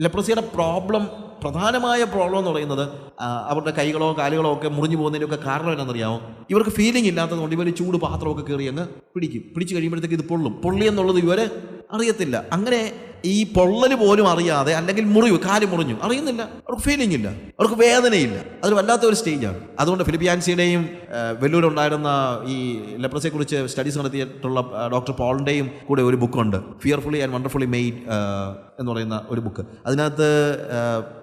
ലെപ്രസിയുടെ problem പ്രധാനമായ problem എന്ന് പറയുന്നത് അവരുടെ കൈകളോ കാലുകളോ ഒക്കെ മുറിഞ്ഞു പോകുന്നതിനൊക്കെ കാരണം എന്താണെന്നറിയാമോ? ഇവർക്ക് ഫീലിംഗ് ഇല്ലാത്തതുകൊണ്ട് ഇവർ ചൂട് പാത്രമൊക്കെ കയറി അങ്ങ് പിടിക്കും. പിടിച്ചു കഴിയുമ്പോഴത്തേക്ക് ഇത് പൊള്ളും. പൊള്ളി എന്നുള്ളത് ഇവർ അറിയത്തില്ല. അങ്ങനെ ഈ പൊള്ളൽ പോലും അറിയാതെ അല്ലെങ്കിൽ മുറിവ് കാൽ മുറിഞ്ഞു. അറിയുന്നില്ല. അവർക്ക് ഫീലിംഗ് ഇല്ല. അവർക്ക് വേദനയില്ല. അതൊരു വല്ലാത്ത ഒരു സ്റ്റേജാണ് അതുകൊണ്ട് ഫിലിപ്പിയാൻസിയുടെയും വെല്ലൂരുണ്ടായിരുന്ന ഈ ലെപ്രസിയെ കുറിച്ച് സ്റ്റഡീസ് നടത്തിയിട്ടുള്ള ഡോക്ടർ പോളിന്റെയും കൂടെ ഒരു ബുക്കുണ്ട്. ഫിയർഫുള്ളി ആൻഡ് വണ്ടർഫുള്ളി മെയ്ഡ് എന്ന് പറയുന്ന ഒരു ബുക്ക്. അതിനകത്ത്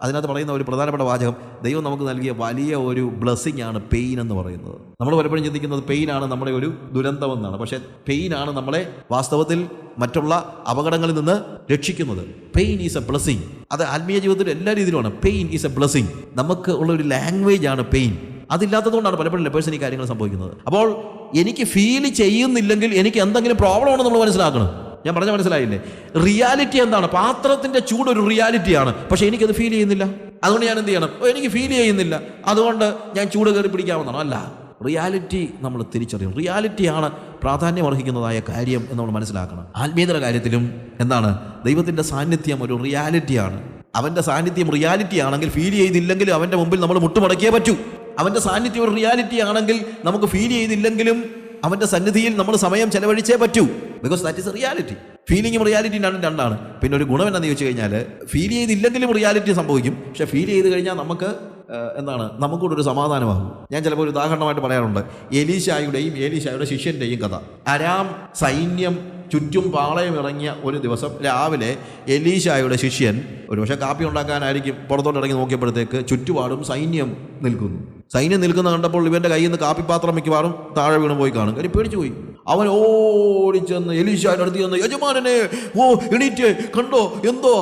അതിനകത്ത് പറയുന്ന ഒരു പ്രധാനപ്പെട്ട വാചകം ദൈവം നമുക്ക് നൽകിയ വലിയ ഒരു ബ്ലെസ്സിങ് ആണ് പെയിൻ എന്ന് പറയുന്നത്. നമ്മൾ പലപ്പോഴും ചിന്തിക്കുന്നത് പെയിൻ ആണ് നമ്മുടെ ഒരു ദുരന്തമെന്നാണ്. പക്ഷേ പെയിൻ ആണ് നമ്മളെ വാസ്തവത്തിൽ മറ്റുള്ള അപകടങ്ങളിൽ നിന്ന് രക്ഷിക്കുന്നത്. പെയിൻ ഈസ് എ ബ്ലെസ്സിങ് അത് ആത്മീയ ജീവിതത്തിൽ എല്ലാ രീതിയിലുമാണ്. പെയിൻ ഈസ് എ ബ്ലെസ്സിങ് നമുക്ക് ഉള്ള ഒരു ലാംഗ്വേജ് ആണ് പെയിൻ അതില്ലാത്തതുകൊണ്ടാണ് പലപ്പോഴും ലെപ്പേഴ്സിന് ഈ കാര്യങ്ങൾ സംഭവിക്കുന്നത്. അപ്പോൾ എനിക്ക് ഫീൽ ചെയ്യുന്നില്ലെങ്കിൽ എനിക്ക് എന്തെങ്കിലും പ്രോബ്ലം ഉണ്ടെന്ന് നമ്മൾ മനസ്സിലാക്കണം. ഞാൻ പറഞ്ഞ മനസ്സിലായില്ലേ? റിയാലിറ്റി എന്താണ്? പാത്രത്തിന്റെ ചൂട് ഒരു റിയാലിറ്റിയാണ് പക്ഷെ എനിക്കത് ഫീൽ ചെയ്യുന്നില്ല. അതുകൊണ്ട് ഞാൻ എന്ത് ചെയ്യണം? എനിക്ക് ഫീൽ ചെയ്യുന്നില്ല. അതുകൊണ്ട് ഞാൻ ചൂട് കയറി പിടിക്കാമെന്നാണോ അല്ല. റിയാലിറ്റി നമ്മൾ തിരിച്ചറിയും റിയാലിറ്റിയാണ് പ്രാധാന്യം അർഹിക്കുന്നതായ കാര്യം എന്ന് നമ്മൾ മനസ്സിലാക്കണം. ആത്മീയതയുടെ കാര്യത്തിലും എന്താണ്? ദൈവത്തിന്റെ സാന്നിധ്യം ഒരു റിയാലിറ്റിയാണ്. അവന്റെ സാന്നിധ്യം റിയാലിറ്റി ആണെങ്കിൽ ഫീൽ ചെയ്തില്ലെങ്കിലും അവന്റെ മുമ്പിൽ നമ്മൾ മുട്ടുമടക്കിയേ പറ്റൂ. അവന്റെ സാന്നിധ്യം ഒരു റിയാലിറ്റി ആണെങ്കിൽ നമുക്ക് ഫീൽ ചെയ്തില്ലെങ്കിലും അവന്റെ സന്നിധിയിൽ നമ്മൾ സമയം ചെലവഴിച്ചേ പറ്റൂ. ബിക്കോസ് ദാറ്റ് ഇസ് റിയാലിറ്റി ഫീലിംഗും റിയാലിറ്റിയും രണ്ടും രണ്ടാണ്. പിന്നെ ഒരു ഗുണം എന്താണെന്ന് ചോദിച്ചു കഴിഞ്ഞാൽ ഫീൽ ചെയ്തില്ലെങ്കിലും റിയാലിറ്റി സംഭവിക്കും. പക്ഷേ ഫീൽ ചെയ്ത് കഴിഞ്ഞാൽ നമുക്ക് എന്താണ് നമുക്കൂടെ ഒരു സമാധാനമാകും ഞാൻ ചിലപ്പോൾ ഒരു ഉദാഹരണമായിട്ട് പറയാറുണ്ട്. എലീശായുടെയും എലീശായുടെ ശിഷ്യന്റെയും കഥ. അരാം സൈന്യം ചുറ്റും പാളയം ഇറങ്ങിയ ഒരു ദിവസം രാവിലെ എലീശായുടെ ശിഷ്യൻ ഒരു പക്ഷേ കാപ്പി ഉണ്ടാക്കാനായിരിക്കും പുറത്തോട്ട് ഇറങ്ങി നോക്കിയപ്പോഴത്തേക്ക് ചുറ്റുപാടും സൈന്യം നിൽക്കുന്നു. സൈന്യം നിൽക്കുന്ന കണ്ടപ്പോൾ ഇവന്റെ കയ്യിൽ നിന്ന് കാപ്പിപ്പാത്രം മിക്കവാറും താഴെ വീണ് പോയി കാണും. കാര്യം പേടിച്ചു പോയി. അവൻ ഓടിച്ചെന്ന് എലീശായുടെ അടുത്ത് ചെന്ന് യജമാനനെ ഓ എണീറ്റ് കണ്ടോ എന്തോ?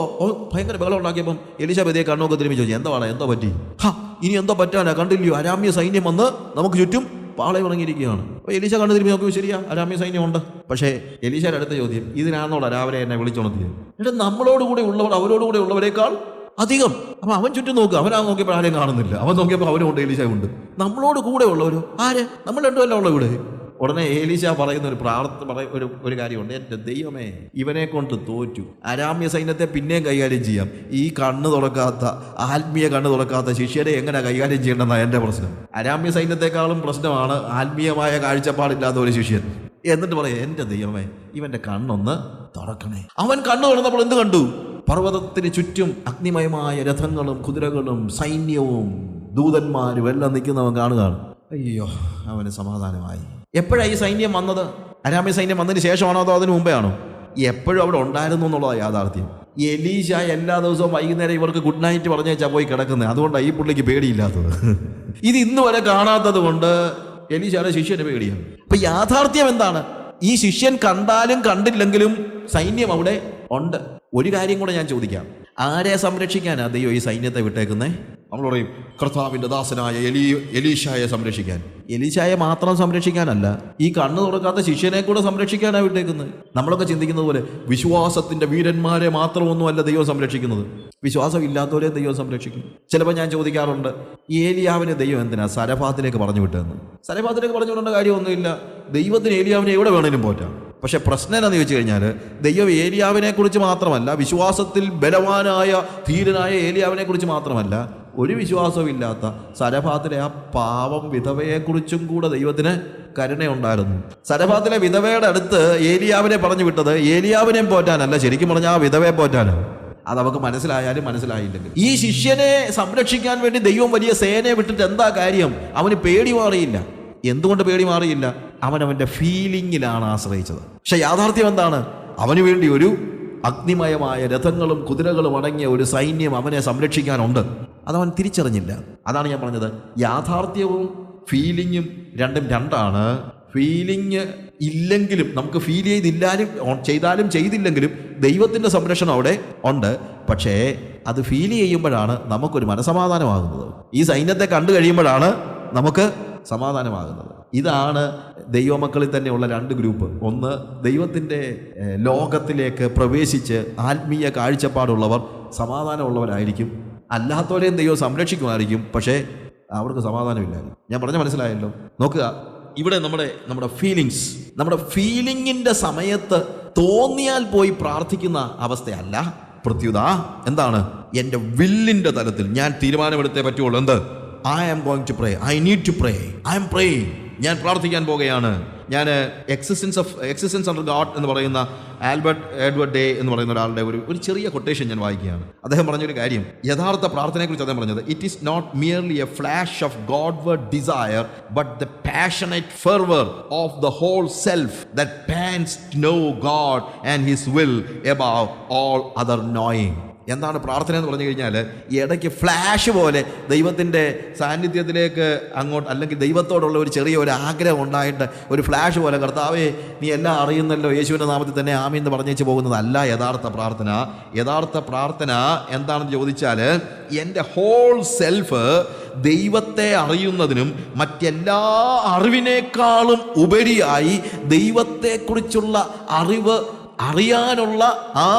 ഭയങ്കര ബഹളം ഉണ്ടാക്കിയപ്പം എലീശ പതിയെ കണ്ണൊക്കെ തിരുമ്പി ചോദിച്ചു എന്താ എന്തോ പറ്റി? ഹാ ഇനി എന്തോ പറ്റാനാ കണ്ടില്ലയോ? അരാമ്യ സൈന്യം വന്ന് നമുക്ക് ചുറ്റും പാളയം ഉറങ്ങിയിരിക്കുകയാണ് അപ്പോൾ എലീശ കണ്ടു തിരുമ്പി നോക്കുമ്പോൾ ശരിയാ അരാമ്യ സൈന്യമുണ്ട് പക്ഷേ എലീശയുടെ അടുത്ത ചോദ്യം ഇതിനാന്നോടാ രാവിലെ എന്നെ വിളിച്ചുണർത്തിയത്? എന്നിട്ട് നമ്മളോട് കൂടെ ഉള്ളവർ അവരോട് കൂടെ ഉള്ളവരെക്കാൾ അധികം. അപ്പൊ അവൻ ചുറ്റും നോക്കുക അവനാ നോക്കിയപ്പോൾ ആരെയും കാണുന്നില്ല. അവൻ നോക്കിയപ്പോൾ അവനും ഉണ്ട് എലീശ ഉണ്ട്. നമ്മളോട് കൂടെ ഉള്ളവരോ? ആര്? നമ്മൾ രണ്ടുമല്ല ഉള്ള ഇവിടെ. ഉടനെ ഏലീശ പറയുന്ന ഒരു പ്രാർത്ഥന പറയ ഒരു ഒരു കാര്യമുണ്ട്. എന്റെ ദൈവമേ ഇവനെ കൊണ്ട് തോറ്റു. അരാമ്യ സൈന്യത്തെ പിന്നെയും കൈകാര്യം ചെയ്യാം. ഈ കണ്ണ് തുറക്കാത്ത ആത്മീയ കണ്ണ് തുറക്കാത്ത ശിഷ്യരെ എങ്ങനെ കൈകാര്യം ചെയ്യേണ്ടെന്നാണ് എന്റെ പ്രശ്നം. അരാമ്യ സൈന്യത്തെക്കാളും പ്രശ്നമാണ് ആത്മീയമായ കാഴ്ചപ്പാടില്ലാത്ത ഒരു ശിഷ്യൻ. എന്നിട്ട് പറയാം എന്റെ ദൈവമേ ഇവന്റെ കണ്ണൊന്ന് തുറക്കണേ. അവൻ കണ്ണ് തുറന്നപ്പോൾ എന്ത് കണ്ടു? പർവതത്തിന് ചുറ്റും അഗ്നിമയമായ രഥങ്ങളും കുതിരകളും സൈന്യവും ദൂതന്മാരും എല്ലാം നിൽക്കുന്നവൻ കാണുകയാണ്. അയ്യോ അവന് സമാധാനമായി. എപ്പോഴാണ് ഈ സൈന്യം വന്നത്? അരാമ്യ സൈന്യം വന്നതിന് ശേഷമാണോ അതോ അതിന് മുമ്പേ ആണോ? എപ്പോഴും അവിടെ ഉണ്ടായിരുന്നു എന്നുള്ളതാണ് യാഥാർത്ഥ്യം. ഈ എലീശ എല്ലാ ദിവസവും വൈകുന്നേരം ഇവർക്ക് ഗുഡ് നൈറ്റ് പറഞ്ഞേച്ചാ പോയി കിടക്കുന്നത് അതുകൊണ്ടാണ് ഈ പുള്ളിക്ക് പേടിയില്ലാത്തത്. ഇത് ഇന്ന് വരെ കാണാത്തത് കൊണ്ട് എലീശയുടെ ശിഷ്യന് പേടിയാണ്. അപ്പൊ യാഥാർത്ഥ്യം എന്താണ്? ഈ ശിഷ്യൻ കണ്ടാലും കണ്ടില്ലെങ്കിലും സൈന്യം അവിടെ ഉണ്ട്. ഒരു കാര്യം കൂടെ ഞാൻ ചോദിക്കാം. ആരെ സംരക്ഷിക്കാനാ ദൈവം ഈ സൈന്യത്തെ വിട്ടേക്കുന്നേ? നമ്മൾ പറയും കർത്താവിന്റെ ദാസനായ എലി എലീഷായെ സംരക്ഷിക്കാൻ. എലീശായെ മാത്രം സംരക്ഷിക്കാനല്ല ഈ കണ്ണ് തുറക്കാത്ത ശിഷ്യനെ കൂടെ സംരക്ഷിക്കാനാണ് വിട്ടേക്കുന്നത്. നമ്മളൊക്കെ ചിന്തിക്കുന്നത് പോലെ വിശ്വാസത്തിന്റെ വീരന്മാരെ മാത്രമൊന്നുമല്ല ദൈവം സംരക്ഷിക്കുന്നത്. വിശ്വാസം ഇല്ലാത്തവരെ ദൈവം സംരക്ഷിക്കും. ചിലപ്പോൾ ഞാൻ ചോദിക്കാറുണ്ട് ഏലിയാവിനെ ദൈവം എന്തിനാ സരഫാത്തിലേക്ക് പറഞ്ഞു വിട്ടതെന്ന്? സരഫാത്തിലേക്ക് പറഞ്ഞു വിടേണ്ട കാര്യമൊന്നുമില്ല. ദൈവത്തിന് ഏലിയാവിനെ എവിടെ വേണേലും പോറ്റാം. പക്ഷെ പ്രശ്നം എന്താണെന്ന് ചോദിച്ചു കഴിഞ്ഞാൽ ദൈവം ഏലിയാവിനെ കുറിച്ച് മാത്രമല്ല വിശ്വാസത്തിൽ ബലവാനായ ധീരനായ ഏലിയാവിനെ കുറിച്ച് മാത്രമല്ല ഒരു വിശ്വാസവും ഇല്ലാത്ത സരഭാത്തിലെ ആ പാവം വിധവയെക്കുറിച്ചും കൂടെ ദൈവത്തിന് കരുണയുണ്ടായിരുന്നു. സരഭാത്തിലെ വിധവയുടെ അടുത്ത് ഏലിയാവിനെ പറഞ്ഞു വിട്ടത് ഏലിയാവിനെ പോറ്റാനല്ല ശരിക്കും പറഞ്ഞാൽ ആ വിധവയെ പോറ്റാനാണ്. അത് നമുക്ക് മനസ്സിലായാലും മനസ്സിലായില്ലെങ്കിൽ. ഈ ശിഷ്യനെ സംരക്ഷിക്കാൻ വേണ്ടി ദൈവം വലിയ സേനയെ വിട്ടിട്ട് എന്താ കാര്യം? അവന് പേടി മാറിയില്ല. എന്തുകൊണ്ട് പേടി മാറിയില്ല? അവൻ അവന്റെ ഫീലിംഗിലാണ് ആശ്രയിച്ചത്. പക്ഷെ യാഥാർത്ഥ്യം എന്താണ്? അവന് വേണ്ടി ഒരു അഗ്നിമയമായ രഥങ്ങളും കുതിരകളും അടങ്ങിയ ഒരു സൈന്യം അവനെ സംരക്ഷിക്കാനുണ്ട്. അതവൻ തിരിച്ചറിഞ്ഞില്ല. അതാണ് ഞാൻ പറഞ്ഞത്. യാഥാർത്ഥ്യവും ഫീലിങ്ങും രണ്ടും രണ്ടാണ്. ഫീലിംഗ് ഇല്ലെങ്കിലും നമുക്ക് ഫീൽ ചെയ്തില്ലാലും ചെയ്താലും ചെയ്തില്ലെങ്കിലും ദൈവത്തിന്റെ സംരക്ഷണം അവിടെ ഉണ്ട്. പക്ഷേ അത് ഫീൽ ചെയ്യുമ്പോഴാണ് നമുക്കൊരു മനസമാധാനമാകുന്നത്. ഈ സൈന്യത്തെ കണ്ടു കഴിയുമ്പോഴാണ് നമുക്ക് സമാധാനമാകുന്നത്. ഇതാണ് ദൈവമക്കളിൽ തന്നെയുള്ള രണ്ട് ഗ്രൂപ്പ് ഒന്ന് ദൈവത്തിന്റെ ലോകത്തിലേക്ക് പ്രവേശിച്ച് ആത്മീയ കാഴ്ചപ്പാടുള്ളവർ സമാധാനമുള്ളവരായിരിക്കും. അല്ലാത്തവരെയും ദൈവം സംരക്ഷിക്കുമായിരിക്കും. പക്ഷേ അവർക്ക് സമാധാനമില്ലായിരുന്നു. ഞാൻ പറഞ്ഞ മനസ്സിലായല്ലോ. നോക്കുക. ഇവിടെ നമ്മുടെ നമ്മുടെ ഫീലിങ്സ് നമ്മുടെ ഫീലിങ്ങിന്റെ സമയത്ത് തോന്നിയാൽ പോയി പ്രാർത്ഥിക്കുന്ന അവസ്ഥയല്ല. പ്രത്യുത എന്താണ്? എന്റെ വില്ലിന്റെ തലത്തിൽ ഞാൻ തീരുമാനമെടുത്തേ പറ്റുള്ളൂ. എന്ത്? I am going to pray I need to pray I am pray ഞാൻ പ്രാർത്ഥിക്കാൻ പോകുകയാണ് ഞാൻ existence of existence under God എന്ന് പറയുന്ന ആൽബർട്ട് എഡ്വേർഡ് ഡേ എന്ന് പറയുന്ന ഒരാളുടെ ഒരു ഒരു ചെറിയ കൊട്ടേഷൻ ഞാൻ വായിക്കുകയാണ്. അദ്ദേഹം പറഞ്ഞൊരു കാര്യം യഥാർത്ഥ പ്രാർത്ഥനയെക്കുറിച്ച് അദ്ദേഹം പറഞ്ഞത് it is not merely a flash of God word desire but the passionate fervour of the whole self thence know God and his will above all other knowing എന്താണ് പ്രാർത്ഥന എന്ന് പറഞ്ഞു കഴിഞ്ഞാൽ ഈ ഇടയ്ക്ക് ഫ്ലാഷ് പോലെ ദൈവത്തിന്റെ സാന്നിധ്യത്തിലേക്ക് അങ്ങോട്ട് അല്ലെങ്കിൽ ദൈവത്തോടുള്ള ഒരു ചെറിയ ഒരു ആഗ്രഹം ഉണ്ടായിട്ട് ഒരു ഫ്ലാഷ് പോലെ കർത്താവേ നീ എല്ലാം അറിയുന്നല്ലോ യേശുവിന്റെ നാമത്തിൽ തന്നെ ആമി എന്ന് പറഞ്ഞേച്ച് പോകുന്നതല്ല യഥാർത്ഥ പ്രാർത്ഥന. യഥാർത്ഥ പ്രാർത്ഥന എന്താണെന്ന് ചോദിച്ചാൽ എന്റെ ഹോൾ സെൽഫ് ദൈവത്തെ അറിയുന്നതിനും മറ്റെല്ലാ അറിവിനേക്കാളും ഉപരിയായി ദൈവത്തെക്കുറിച്ചുള്ള അറിവ് അറിയാനുള്ള ആ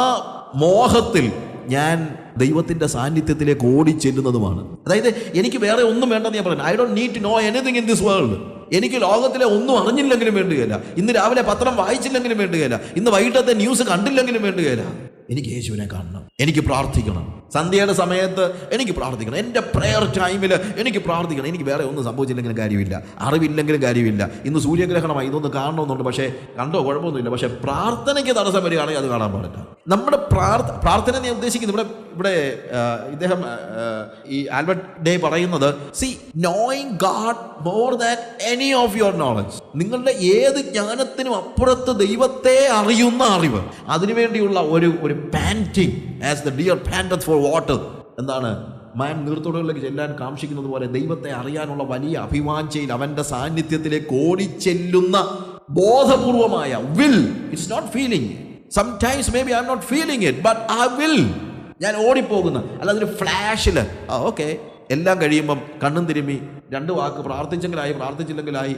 മോഹത്തിൽ ഞാൻ ദൈവത്തിന്റെ സാന്നിധ്യത്തിലേക്ക് ഓടിച്ചെല്ലുന്നതുമാണ് അതായത് എനിക്ക് വേറെ ഒന്നും വേണ്ടെന്ന് ഞാൻ പറയുന്നത് I don't need to know anything in this world എനിക്ക് ലോകത്തിലെ ഒന്നും അറിഞ്ഞില്ലെങ്കിലും വേണ്ടുകയില്ല ഇന്ന് രാവിലെ പത്രം വായിച്ചില്ലെങ്കിലും വേണ്ടുകയില്ല ഇന്ന് വൈകിട്ടത്തെ ന്യൂസ് കണ്ടില്ലെങ്കിലും വേണ്ടുകയില്ല എനിക്ക് യേശുവിനെ കാണണം. എനിക്ക് പ്രാർത്ഥിക്കണം. സന്ധ്യയുടെ സമയത്ത് എനിക്ക് പ്രാർത്ഥിക്കണം. എന്റെ പ്രെയർ ടൈമിൽ എനിക്ക് പ്രാർത്ഥിക്കണം. എനിക്ക് വേറെ ഒന്നും സംഭവിച്ചില്ലെങ്കിലും കാര്യമില്ല. അറിവില്ലെങ്കിലും കാര്യമില്ല. ഇന്ന് സൂര്യഗ്രഹണമായി ഇതൊന്ന് കാണണമെന്നുണ്ട്. പക്ഷേ കണ്ടോ കുഴപ്പമൊന്നുമില്ല. പക്ഷേ പ്രാർത്ഥനയ്ക്ക് തടസ്സം വരികയാണെങ്കിൽ അത് കാണാൻ പാടില്ല. നമ്മുടെ പ്രാർത്ഥ പ്രാർത്ഥന ഞാൻ ഉദ്ദേശിക്കുന്നത് ഇവിടെ ഇവിടെ ഇദ്ദേഹം ഈ ആൽബർട്ട് ഡേ പറയുന്നത് see knowing God more than any of your knowledge നിങ്ങളുടെ ഏത് ജ്ഞാനത്തിനും അപ്പുറത്ത് ദൈവത്തെ അറിയുന്ന അറിവ്. അതിനുവേണ്ടിയുള്ള ഒരു ഒരു panting as the deer panteth for water എന്താണ് മാൻ നീർത്തോടുകളിലേക്ക് ചെല്ലാൻ കാക്ഷിക്കുന്നത് പോലെ ദൈവത്തെ അറിയാനുള്ള വലിയ അഭിവാഞ്ചയിൽ അവന്റെ സാന്നിധ്യത്തിലേക്ക് ഓടിച്ചെല്ലുന്ന ബോധപൂർവമായ will it's not feeling sums may be I'm not feeling it but I will ഞാൻ ഓടിപ്പോകുന്ന. അല്ലാതെ ഒരു ഫ്ലാഷിൽ ആ ഓക്കെ. എല്ലാം കഴിയുമ്പം കണ്ണും തിരുമ്മി രണ്ട് വാക്ക് പ്രാർത്ഥിച്ചെങ്കിലായി പ്രാർത്ഥിച്ചില്ലെങ്കിലായി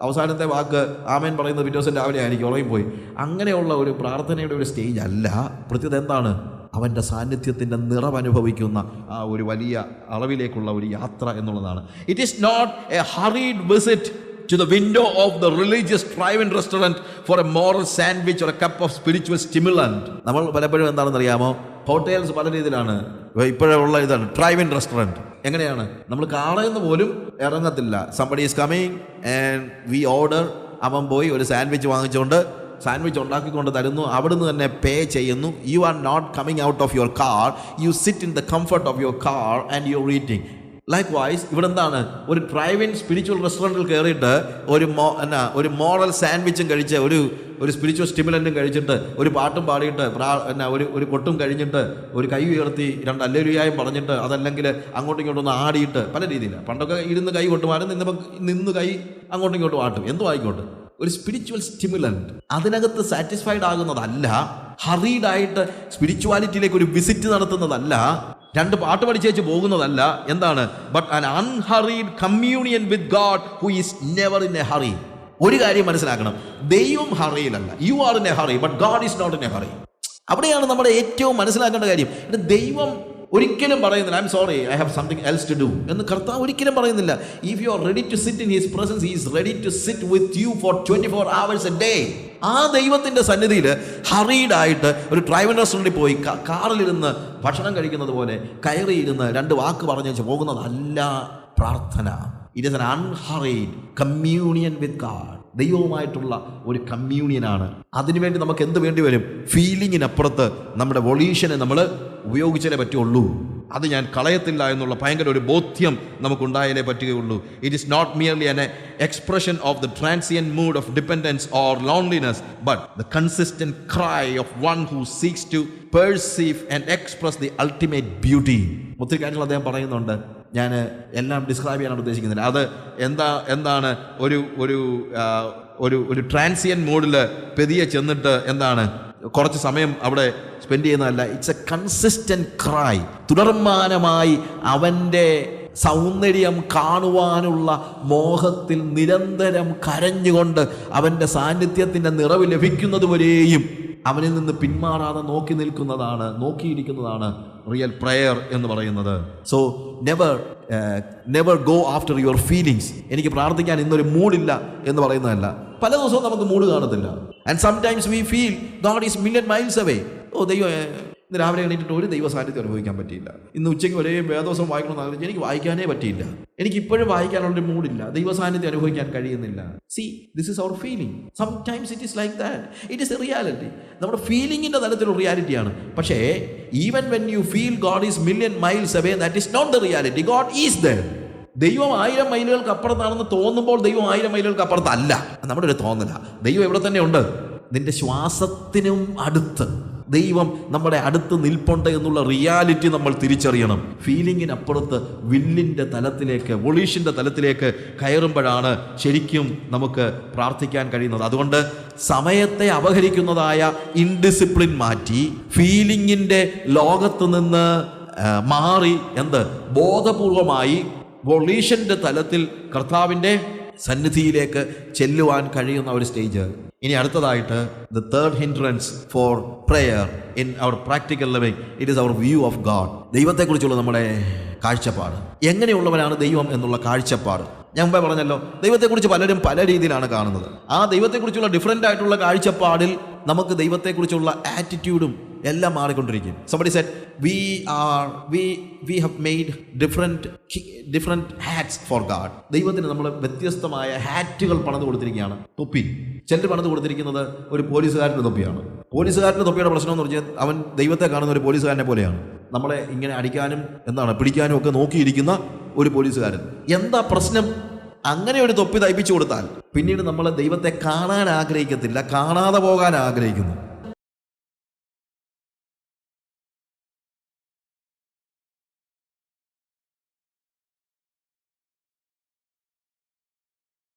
അവസാനത്തെ വാക്ക് ആമേൻ പറയുന്നത് പിറ്റേ ദിവസം രാവിലെ ആയിരിക്കും ഉറങ്ങിപ്പോയി അങ്ങനെയുള്ള ഒരു പ്രാർത്ഥനയുടെ ഒരു സ്റ്റേജ് അല്ല. പ്രത്യേകത എന്താണ്? അവന്റെ സാന്നിധ്യത്തിന്റെ നിറവനുഭവിക്കുന്ന ആ ഒരു വലിയ അളവിലേക്കുള്ള ഒരു യാത്ര എന്നുള്ളതാണ്. It is not a hurried visit to the window of the religious drive in restaurant for a moral sandwich or a cup of spiritual stimulant. നമ്മൾ പലപ്പോഴും എന്താണെന്ന് അറിയാമോ ഹോട്ടൽസ് പല രീതിയിലാണ്. ഇപ്പോഴുള്ള ഇതാണ് ഡ്രൈവ് ഇൻ റെസ്റ്റോറന്റ് എങ്ങനെയാണ്? നമ്മൾ കാണുന്ന പോലും ഇറങ്ങത്തില്ല. Somebody is coming and we order അവൻ പോയി ഒരു സാൻഡ്വിച്ച് വാങ്ങിച്ചുകൊണ്ട് സാൻഡ്വിച്ച് ഉണ്ടാക്കിക്കൊണ്ട് തരുന്നു. അവിടുന്ന് തന്നെ പേ ചെയ്യുന്നു. You are not coming out of your car you sit in the comfort of your car and your eating like wise ഇവിടെ എന്താണ് ഒരു ഇൻ സ്പിരിച്വൽ റെസ്റ്റോറന്റിൽ കയറിയിട്ട് ഒരു മോ എന്നാ ഒരു മോറൽ സാൻഡ്വിച്ചും കഴിച്ച് ഒരു ഒരു സ്പിരിച്വൽ സ്റ്റിമുലന്റും കഴിച്ചിട്ട് ഒരു പാട്ടും പാടിയിട്ട് പ്രാ എന്നാ ഒരു ഒരു കൊട്ടും കഴിഞ്ഞിട്ട് ഒരു കൈ ഉയർത്തി രണ്ട് അല്ലൊരുയായും പറഞ്ഞിട്ട് അതല്ലെങ്കിൽ അങ്ങോട്ടും ഇങ്ങോട്ടും ഒന്ന് ആടിയിട്ട് പല രീതിയിലാണ്. പണ്ടൊക്കെ ഇരുന്ന് കൈ കൊട്ടുമാരും നിന്ന് നിന്ന് കൈ അങ്ങോട്ടും ഇങ്ങോട്ടും ആട്ടും. എന്തോ ആയിക്കോട്ടെ. ഒരു സ്പിരിച്വൽ സ്റ്റിമുലന്റ് അതിനകത്ത് സാറ്റിസ്ഫൈഡ് ആകുന്നതല്ല ഹറീഡായിട്ട് സ്പിരിച്വാലിറ്റിയിലേക്ക് ഒരു വിസിറ്റ് നടത്തുന്നതല്ല രണ്ട് പാട്ട് പഠിച്ചേച്ച് പോകുന്നതല്ല. എന്താണ്? But an unhurried communion with God who is never in a hurry ഒരു കാര്യം മനസ്സിലാക്കണം. ദൈവം ഹറിയിലല്ല you are in a hurry but God is not in a hurry അവിടെയാണ് നമ്മുടെ ഏറ്റവും മനസ്സിലാക്കേണ്ട കാര്യം. ദൈവം ഒരിക്കലും പറയുന്നില്ല I'm sorry I have something else to do എന്ന് കർത്താവ് ഒരിക്കലും പറയുന്നില്ല. If you are ready to sit in his presence he's ready to sit with you for twenty four hours a day ആ ദൈവത്തിന്റെ സന്നിധിയിൽ ഹറീഡായിട്ട് ഒരു ഡ്രൈവിംഗ് റെസ്റ്റോറന്റിൽ പോയി കാറിലിരുന്ന് ഭക്ഷണം കഴിക്കുന്നത് പോലെ കയറിയിരുന്ന് രണ്ട് വാക്ക് പറഞ്ഞു വെച്ച് പോകുന്നതല്ല പ്രാർത്ഥന. It is an unhurried communion with God ദൈവവുമായിട്ടുള്ള ഒരു കമ്മ്യൂണിയനാണ് അതിനുവേണ്ടി നമുക്ക് എന്ത് വേണ്ടി വരും? ഫീലിങ്ങിനപ്പുറത്ത് നമ്മുടെ വൊളീഷനെ നമ്മൾ ഉപയോഗിച്ചാലേ പറ്റുള്ളൂ. അത് ഞാൻ കളയത്തില്ല എന്നുള്ള ഭയങ്കര ഒരു ബോധ്യം നമുക്കുണ്ടായാലേ പറ്റുകയുള്ളൂ. It is not merely an expression of the transient mood of dependence or loneliness but the consistent cry of one who seeks to perceive and express the ultimate beauty ഒത്തിരി കാര്യങ്ങൾ അദ്ദേഹം പറയുന്നുണ്ട്. ഞാൻ എല്ലാം ഡിസ്ക്രൈബ് ചെയ്യാനാണ് ഉദ്ദേശിക്കുന്നില്ല അത് എന്താ എന്താണ് ഒരു ഒരു ഒരു ട്രാൻസിയൻ മോഡിൽ പെതിയെ ചെന്നിട്ട് എന്താണ്? കുറച്ച് സമയം അവിടെ സ്പെൻഡ് ചെയ്യുന്നതല്ല. ഇറ്റ്സ് എ കൺസിസ്റ്റന്റ് ക്രൈ തുടർമാനമായി അവന്റെ സൗന്ദര്യം കാണുവാനുള്ള മോഹത്തിൽ നിരന്തരം കരഞ്ഞുകൊണ്ട് അവന്റെ സാന്നിധ്യത്തിന്റെ നിറവ് ലഭിക്കുന്നതുവരെയും അവനിൽ നിന്ന് പിന്മാറാതെ നോക്കി നിൽക്കുന്നതാണ് നോക്കിയിരിക്കുന്നതാണ് റിയൽ പ്രയർ എന്ന് പറയുന്നത്. So never never go after your feelings എനിക്ക് പ്രാർത്ഥിക്കാൻ ഇന്നൊരു മൂഡില്ല എന്ന് പറയുന്നതല്ല. പല ദിവസവും നമുക്ക് മൂഡ് കാണത്തില്ല. And sometimes we feel God is million miles away ഓ ദൈവം ഇന്ന് രാവിലെ എണീറ്റിട്ട് ഒരു ദൈവ സാന്നിധ്യം അനുഭവിക്കാൻ പറ്റിയില്ല. ഇന്ന് ഉച്ചയ്ക്ക് ഒരേ വേദോസം വായിക്കണമെന്ന് ആഗ്രഹിച്ചു എനിക്ക് വായിക്കാനേ പറ്റിയില്ല. എനിക്ക് ഇപ്പോഴും വായിക്കാനുള്ള മൂഡില്ല ദൈവ സാന്നിധ്യം അനുഭവിക്കാൻ കഴിയുന്നില്ല. See this is our feeling sometimes it is like that it is a reality നമ്മുടെ ഫീലിംഗിന്റെ തലത്തിലുള്ള റിയാലിറ്റിയാണ് പക്ഷേ even when you feel God is million miles away that is not the reality God is there ദൈവം ആയിരം മൈലുകൾക്ക് അപ്പുറത്താണെന്ന് തോന്നുമ്പോൾ ദൈവം ആയിരം മൈലുകൾക്ക് അപ്പുറത്തല്ല. നമ്മുടെ ഒരു തോന്നല. ദൈവം എവിടെ തന്നെ ഉണ്ട്? നിന്റെ ശ്വാസത്തിനും അടുത്ത്. ദൈവം നമ്മുടെ അടുത്ത് നിൽപ്പുണ്ട് എന്നുള്ള റിയാലിറ്റി നമ്മൾ തിരിച്ചറിയണം. ഫീലിങ്ങിനപ്പുറത്ത് വില്ലിന്റെ തലത്തിലേക്ക് വൊളീഷിന്റെ തലത്തിലേക്ക് കയറുമ്പോഴാണ് ശരിക്കും നമുക്ക് പ്രാർത്ഥിക്കാൻ കഴിയുന്നത്. അതുകൊണ്ട് സമയത്തെ അപഹരിക്കുന്നതായ ഇൻഡിസിപ്ലിൻ മാറ്റി ഫീലിങ്ങിന്റെ ലോകത്ത് നിന്ന് മാറി എന്ത്? ബോധപൂർവമായി വൊളീഷന്റെ തലത്തിൽ കർത്താവിന്റെ സന്നിധിയിലേക്ക് ചെല്ലുവാൻ കഴിയുന്ന ഒരു സ്റ്റേജ് ഇനി അടുത്തതായിട്ട് the third hindrance for prayer in our practical living it is our view of God ദൈവത്തെക്കുറിച്ചുള്ള നമ്മുടെ കാഴ്ചപ്പാട്. എങ്ങനെയുള്ളവനാണ് ദൈവം എന്നുള്ള കാഴ്ചപ്പാട്. ഞാൻ മുമ്പേ പറഞ്ഞല്ലോ ദൈവത്തെക്കുറിച്ച് പലരും പല രീതിയിലാണ് കാണുന്നത്. ആ ദൈവത്തെക്കുറിച്ചുള്ള ഡിഫറെന്റ് ആയിട്ടുള്ള കാഴ്ചപ്പാടിൽ നമുക്ക് ദൈവത്തെക്കുറിച്ചുള്ള ആറ്റിറ്റ്യൂഡും എല്ലാം മാറിക്കൊണ്ടിരിക്കും. Somebody said we are we we have made different different hats for God ദൈവത്തിന് നമ്മൾ വ്യത്യസ്തമായ ഹാറ്റുകൾ പണിത് കൊടുത്തിരിക്കുകയാണ്. തൊപ്പി. ചിലർ പണിത് കൊടുത്തിരിക്കുന്നത് ഒരു പോലീസുകാരന്റെ തൊപ്പിയാണ്. പോലീസുകാരന്റെ തൊപ്പിയുടെ പ്രശ്നം എന്ന് പറഞ്ഞാൽ അവൻ ദൈവത്തെ കാണുന്ന ഒരു പോലീസുകാരനെ പോലെയാണ്. നമ്മളെ ഇങ്ങനെ അടിക്കാനും എന്താണ് പിടിക്കാനും ഒക്കെ നോക്കിയിരിക്കുന്ന ഒരു പോലീസുകാരൻ. എന്താ പ്രശ്നം? അങ്ങനെ ഒരു തൊപ്പി തയ്പ്പിച്ചു കൊടുത്താൽ പിന്നീട് നമ്മൾ ദൈവത്തെ കാണാൻ ആഗ്രഹിക്കത്തില്ല കാണാതെ പോകാൻ ആഗ്രഹിക്കുന്നു.